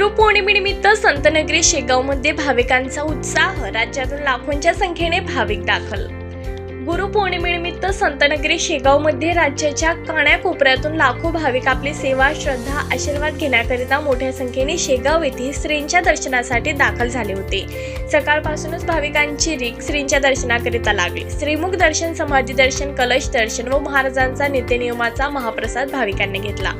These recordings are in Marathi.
गुरुपौर्णिमेनिमित्त संतनगरी शेगावमध्ये भाविकांचा उत्साह राज्यातून लाखोंच्या संख्येने भाविक दाखल. गुरुपौर्णिमेनिमित्त संतनगरी शेगावमध्ये राज्याच्या कानाकोपऱ्यातून लाखो भाविक आपली सेवा श्रद्धा आशीर्वाद घेण्याकरिता मोठ्या संख्येने शेगाव येथे श्रींच्या दर्शनासाठी दाखल झाले होते. सकाळपासूनच भाविकांची रीक श्रींच्या दर्शनाकरिता लागली. श्रीमुख दर्शन समाधी दर्शन कलश दर्शन व महाराजांचा नित्यनियमाचा महाप्रसाद भाविकांनी घेतला.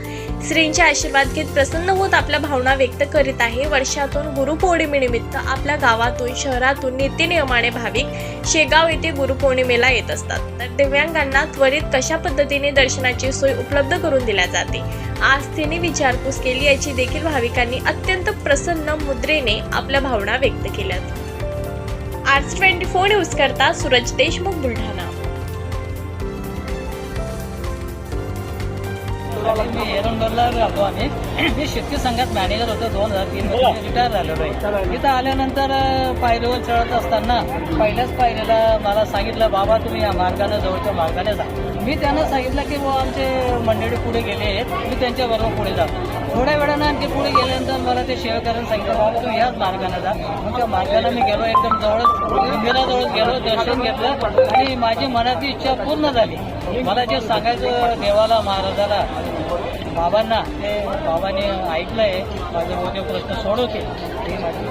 श्रींचे आशीर्वाद घेत प्रसन्न होत आपल्या भावना व्यक्त करीत आहे. वर्षातून गुरुपौर्णिमेनिमित्त आपल्या गावातून शहरातून नित्यनियमाने भाविक शेगाव येथे गुरुपौर्णिमेला येत असतात. तर दिव्यांगांना त्वरित कशा पद्धतीने दर्शनाची सोय उपलब्ध करून दिल्या जाते? आज तिने विचारपूस केली याची देखील भाविकांनी अत्यंत प्रसन्न मुद्रेने आपल्या भावना व्यक्त केल्या आर्ट्स ट्वेंटी फोर न्यूज करता सूरज देशमुख बुलढाणा. मी एरंडोलला राहतो आम्ही. मी शेतकरी संघात मॅनेजर होतो दोन हजार तीन मध्ये रिटायर झालेलो आहे. इथं आल्यानंतर पायरीवर चढत असताना पहिल्याच पायरीला मला सांगितलं बाबा तुम्ही या मार्गाने जवळच्या मार्गाने जा. मी त्यांना सांगितलं की बुवा आमचे मंडळी पुढे गेले आहेत. मी त्यांच्याबरोबर पुढे जातो. थोड्या वेळानं आणखी पुढे गेल्यानंतर मला ते सेवेकरांनी सांगितलं बाबा तुम्ही ह्याच मार्गाने जा. मग त्या मार्गाला मी गेलो एकदम जवळच मंदिराजवळच गेलो दर्शन घेतलं आणि माझी मनाची इच्छा पूर्ण झाली. मला जे सांगायचं देवाला महाराजाला बाबांना ते बाबांनी ऐकलंय. माझे मोठे प्रश्न सोडवते ही माझी